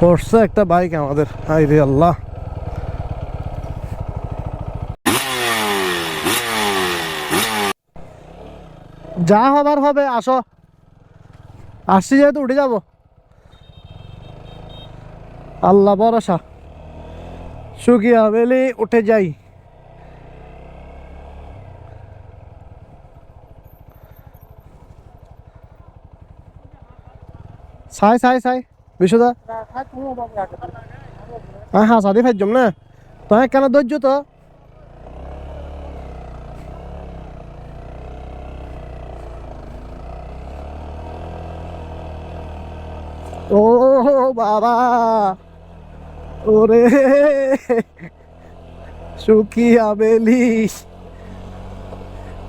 পড়ছে একটা বাইক আমাদের। হাই রে আল্লাহ। যা হবার হবে, আসো। আসছি যেহেতু, উঠে যাব। আল্লাহ ভরসা। শুকিয়া বেলি, উঠে যাই। চাই চাই চাই হ্যাঁ সাদি ফাইজম না। তো কেন ধৈর্য তো। ও, বাবা। ওরে। শুকিয়া বেলি।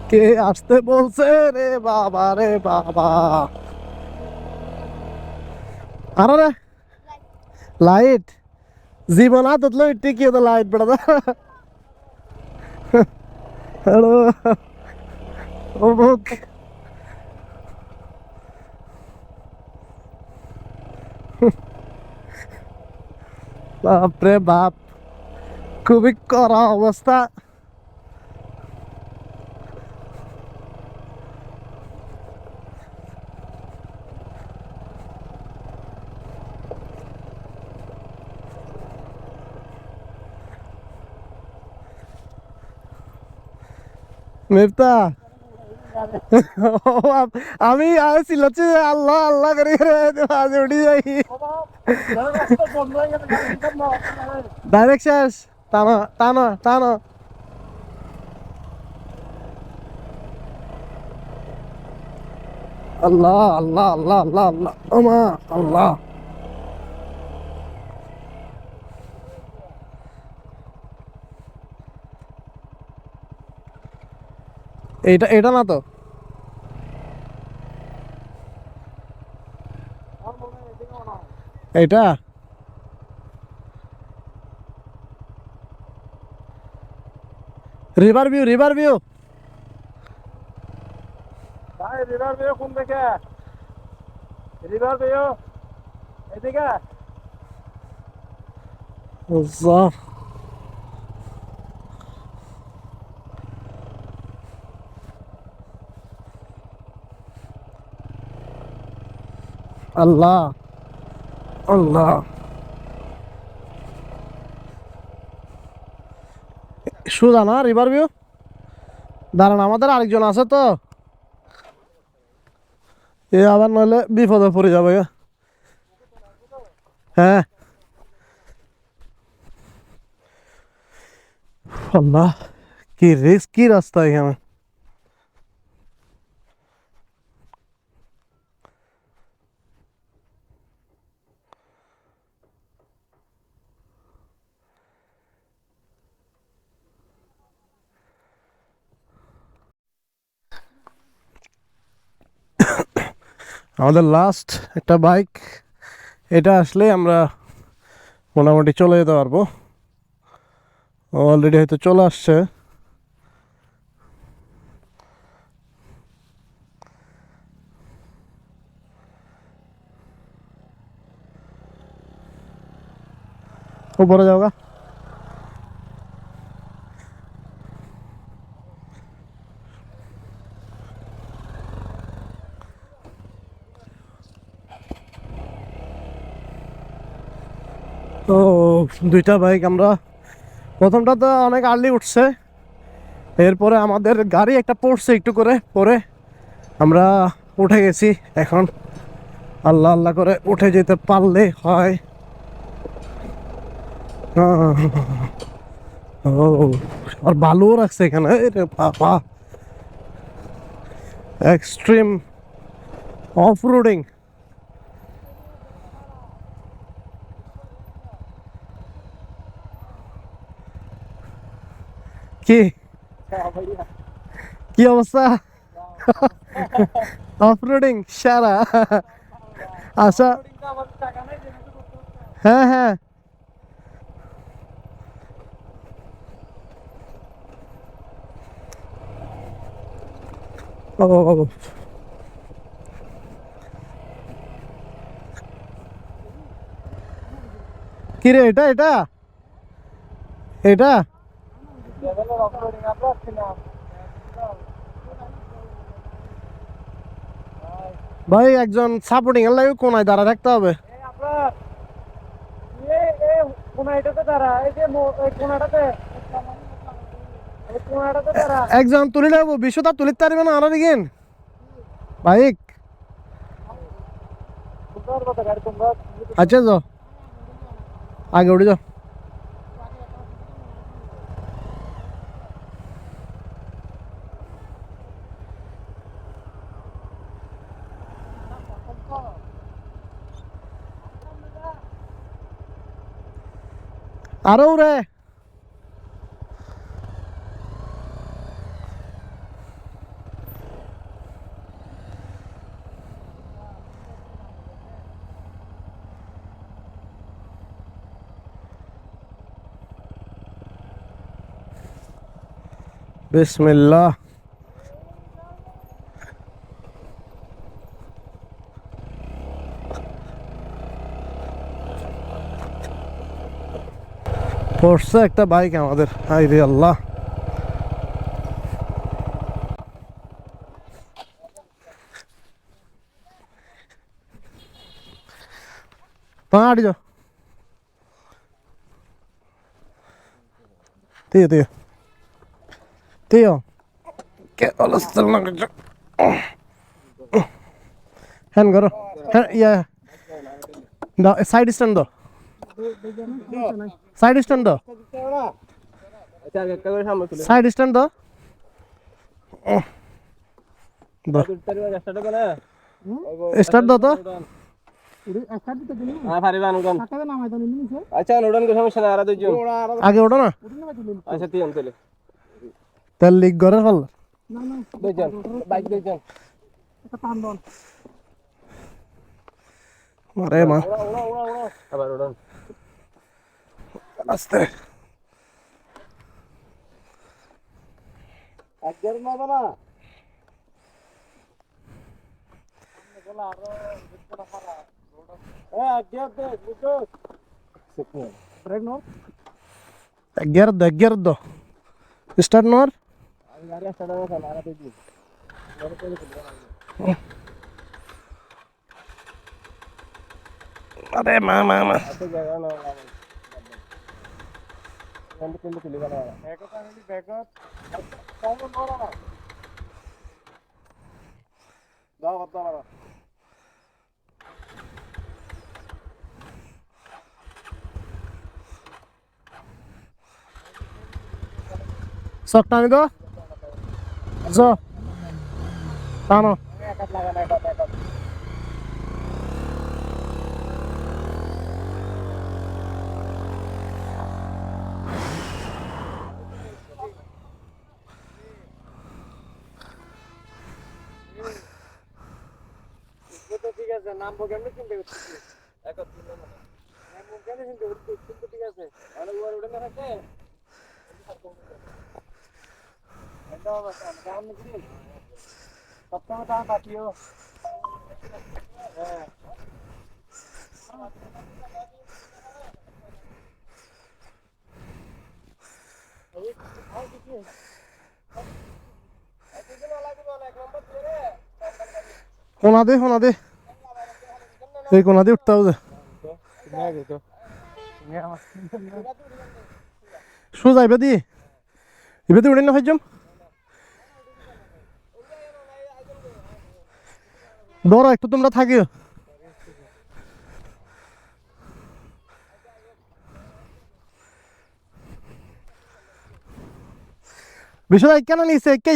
কে আসতে বলছে রে বাবা রে বাবা? আরে রে লাইট জীবন হাতত লই টিকিয়ে তো লাইট বেড়া হ্যালো অমুক বাপরে বাপ খুবই করা অবস্থা মেফতা আমি আমি চিল্লাচ্ছি আল্লাহ আল্লাহ করে আজ উঠি যাই। ডাইরেক্ট শেষ। টানো টানো টানো। আল্লাহ আল্লাহ আল্লাহ আল্লাহ আল্লাহ ওমা আল্লাহ। এইটা এটা না তো? এইটা? রিভার ভিউ রিভার ভিউ ভাই রিভার ভিউ কোন দিকে? রিভার ভিউ এদিকে। আল্লাহ আল্লাহ। সুদা না রিভার ভিউ? দাঁড়ান, আমাদের আরেকজন আছে তো। এ আবার নইলে বিপদে পড়ে যাবে হ্যাঁ। আল্লাহ, কি রিস্কি রাস্তা এখানে? আমাদের লাস্ট একটা বাইক এটা আসলে আমরা মোটামুটি চলে যেতে পারব। অলরেডি হয়তো চলে আসছে। উপরে যাও তো দুইটা বাইক আমরা প্রথমটা তো অনেক আর্লি উঠছে, এরপরে আমাদের গাড়ি একটা পড়ছে একটু করে, পরে আমরা উঠে গেছি। এখন আল্লাহ আল্লাহ করে উঠে যেতে পারলে হয়। ও, আর বালুও রাখছে এখানে বাবা। এক্সট্রিম অফ রোডিং কি? কি অবস্থা? অফ রোডিং সারা। আচ্ছা। নাই যে হ্যাঁ হ্যাঁ। ও ও, ও। কি রে এটা এটা? এটা? ভাই, একজন সাপোর্টিং এর লাগে কোনায় দাঁড়া থাকতে হবে। একজন তুলি নেব বিশ্বতা তুলিতে পারবে না আনার গেন বাইক আচ্ছা যাও। আগে উঠে যাও। அரவுரே بسم الله. পড়ছে একটা বাইক আমাদের হাই রে আল্লাহ പാടി ചോ തീയോ തീയോ തീയോ ¿Qué hola está la noche? হ্যান করো হ্যাঁ ইয়া দাও সাইড স্ট্যান্ড দাও সাইড স্ট্যান্ড দাও সাইড স্ট্যান্ড দাও স্টার্ট তো। আগে না। আচ্ছা তিন লিক ফেল আরে মা। আবার আস্তে একদম না না ಎಗ್ಗೆರ್ದು ಎಗ್ಗೆರ್ದು ಇಷ್ಟನ್ ನೋರ್ ಅದೇ ಮಾ ಮಾ ಮಾ টানি তো জ টানো ঠিক আছে নামবো কেমনি চিনতে করতেছি নামবো কেমনি কোনা দে কোনা দে। এই কোনা দিয়ে উঠতে হবে সোজা এবে দি এবে দি উঠে না ভাইজম ধরো একটু তোমরা থাকিও বিষয় কেন নিছে কে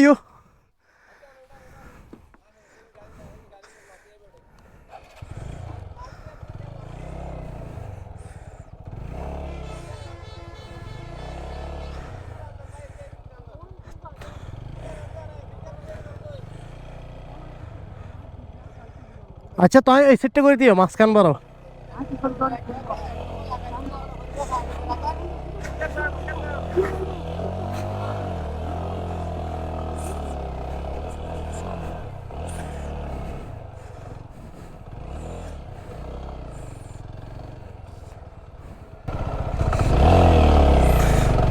আচ্ছা তুই এই সেটটা করে দিও, মাঝখান বড়।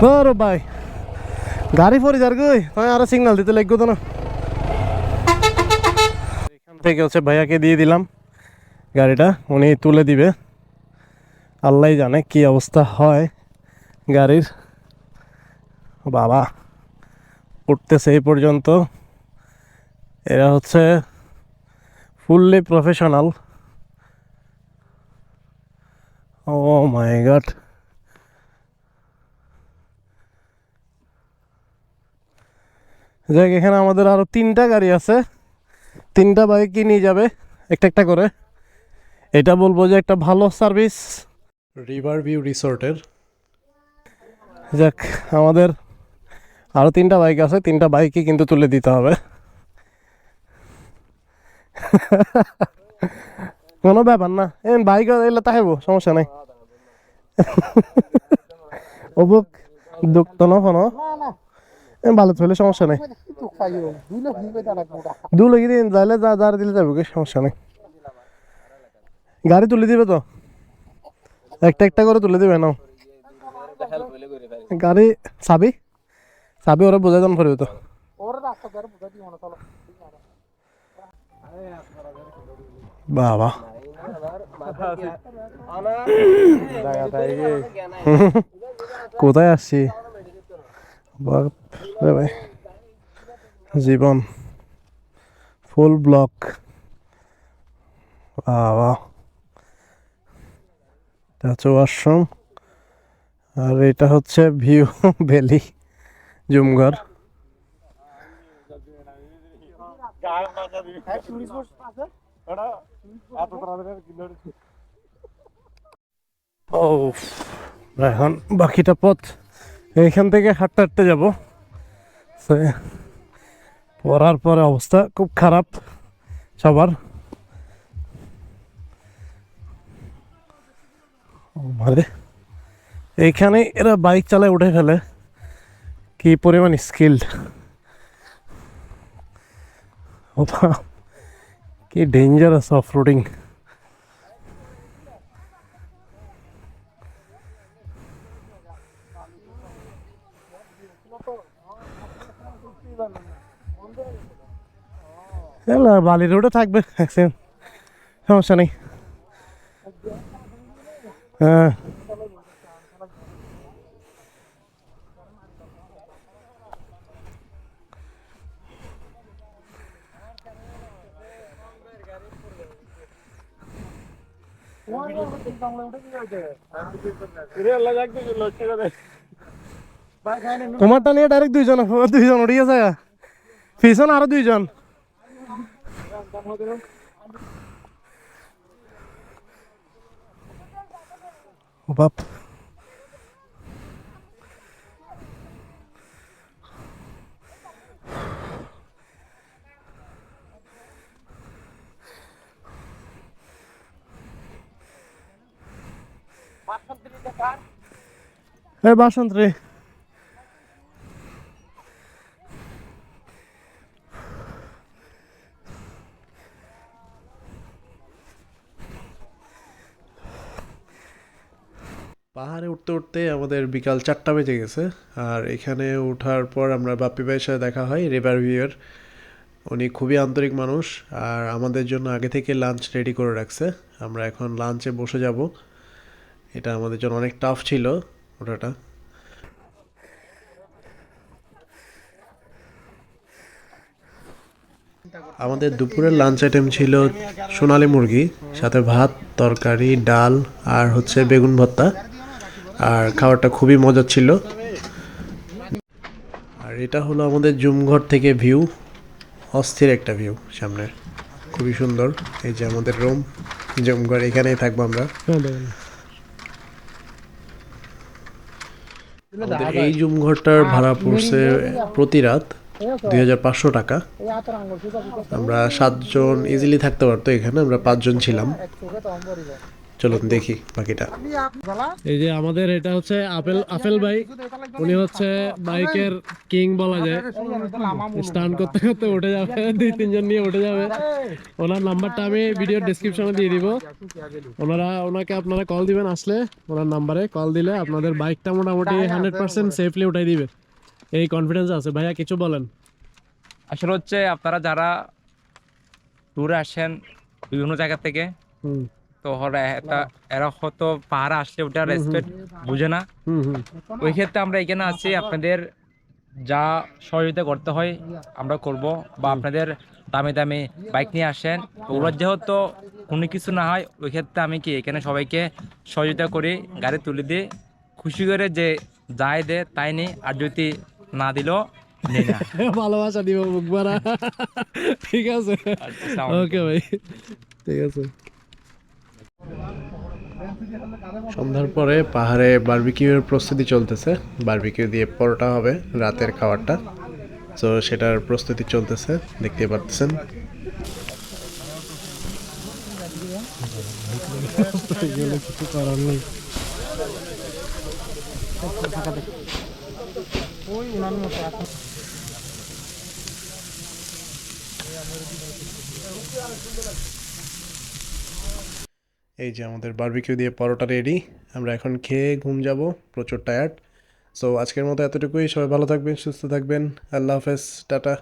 বড় ভাই গাড়ি পরে যার গই তুমি আরও সিগন্যাল দিতে লাগবে তো না। থেকে হচ্ছে ভাইয়াকে দিয়ে দিলাম গাড়িটা, উনি তুলে দিবে। আল্লাহ জানে কি অবস্থা হয় গাড়ির। বাবা, উঠতেছে এই পর্যন্ত। এরা হচ্ছে fully professional oh my god. যাক, এখানে আমাদের আরও তিনটা গাড়ি আছে। তিনটা বাইকই নিয়ে যাবে? একটা একটা করে। এটা বলব যে একটা ভালো সার্ভিস রিভার ভিউ রিসোর্টের যাক আমাদের আরও তিনটা বাইক আছে। তিনটা বাইকই কিন্তু তুলে দিতে হবে। কোনো ব্যাপার না। এ বাইক এলে তাহেব সমস্যা নাই। অবুক দুঃখ তো না। ভালো চলে সমস্যা নাই। দু লগি দিন, যাইলে যা যা দিলে যাবে সমস্যা নেই। গাড়ি তুলে দিবে তো? একটা একটা করে তুলে দিবে না? গাড়ি, চাবি? চাবি ওরা বোঝাই দাম পড়বে তো। বাবা। কোথায় আসছি? বাপ রে ভাই। জীবন ফুল ব্লক বাবা। হচ্ছে ওয়াশরুম আর এটা হচ্ছে ভিউ ভ্যালি জুমঘর। ও এখন বাকিটা পথ। এইখান থেকে হাঁটতে হাঁটতে যাব। পড়ার পরে অবস্থা খুব খারাপ সবার। এইখানে এরা বাইক চালায় উঠে ফেলে। কি পরিমাণ স্কিল্ড কি ডেঞ্জারাস অফ রোডিং না, বালি রোডে থাকবে অ্যাক্সিডেন্ট সমস্যা নেই। হ্যাঁ। তোমারটা নিয়ে ডাইরেক্ট দুইজন দুইজন উঠে গেছে পিছন আরও দুইজন। ও বাপ এই বাসন্ত রে উঠতে আমাদের বিকাল চারটা বেজে গেছে। আর এখানে ওঠার পর আমরা বাপ্পি ভাইয়ের সাথে দেখা হয়, রিভার ভিউয়ের। উনি খুবই আন্তরিক মানুষ আর আমাদের জন্য আগে থেকে লাঞ্চ রেডি করে রাখছে। আমরা এখন লাঞ্চে বসে যাব। এটা আমাদের জন্য অনেক টাফ ছিল ওঠাটা। আমাদের দুপুরের লাঞ্চ আইটেম ছিল সোনালি মুরগি, সাথে ভাত, তরকারি, ডাল আর হচ্ছে বেগুন ভর্তা। আর খাবারটা খুবই মজার ছিল। আর এটা হলো আমাদের জুমঘর থেকে ভিউ। অস্থির একটা ভিউ সামনে। খুবই সুন্দর। এই যে আমাদের রুম, জুমঘর, এখানেই থাকব আমরা। এই জুমঘরটার ভাড়া পড়ছে প্রতি রাত দুই হাজার পাঁচশো টাকা। আমরা সাতজন ইজিলি থাকতে পারতো এখানে, আমরা পাঁচজন ছিলাম। চলুন দেখি বাকিটা। এই যে আমাদের এটা হচ্ছে আপেল আপেল ভাই। উনি হচ্ছে বাইকের কিং বলা যায়। স্টান্ট করতে করতে উঠে যাবে দুই তিনজন নিয়ে উঠে যাবে। ওনার নাম্বারটা আমি ভিডিওর ডিসক্রিপশনে দিয়ে দিব। ওনারা ওনাকে আপনারা কল দিবেন আসলে ওনার নাম্বারে কল দিলে আপনাদের বাইকটা মোটামুটি হান্ড্রেড পার্সেন্ট সেফলি উঠাই দিবে। এই কনফিডেন্স আছে। ভাইয়া কিছু বলেন? আসলে হচ্ছে আপনারা যারা ট্যুরে আসেন বিভিন্ন জায়গা থেকে হুম। তো ওরা এরা হয়তো পাহাড়ে আসলে ওটা রেসপেক্ট বুঝে না। ওই ক্ষেত্রে আমরা এখানে আছি আপনাদের যা সহযোগিতা করতে হয় আমরা করব বা আপনাদের দামি দামি বাইক নিয়ে আসেন। ওগুলোর যেহেতু কোনো কিছু না হয় ওই ক্ষেত্রে আমি কি এখানে সবাইকে সহযোগিতা করি গাড়ি তুলে দিই খুশি করে যে যাই দে তাই নেই আর যদি না দিলেও ভালোবাসা দিব মুখ ঠিক আছে। ওকে ভাই। ঠিক আছে। সন্ধ্যার পরে পাহাড়ে বারবিকিউর প্রস্তুতি চলতেছে। বারবিকিউ দিয়ে পরোটা হবে, রাতের খাবারটা। তো সেটার প্রস্তুতি চলতেছে দেখতে পাচ্ছেন এই যে আমাদের বারবিকিউ দিয়ে পরোটা রেডি আমরা এখন খেয়ে ঘুম যাব, প্রচুর টায়ার্ড সো আজকের মতো এতটুকুই, সবাই ভালো থাকবেন, সুস্থ থাকবেন, আল্লাহ হাফেজ, টাটা।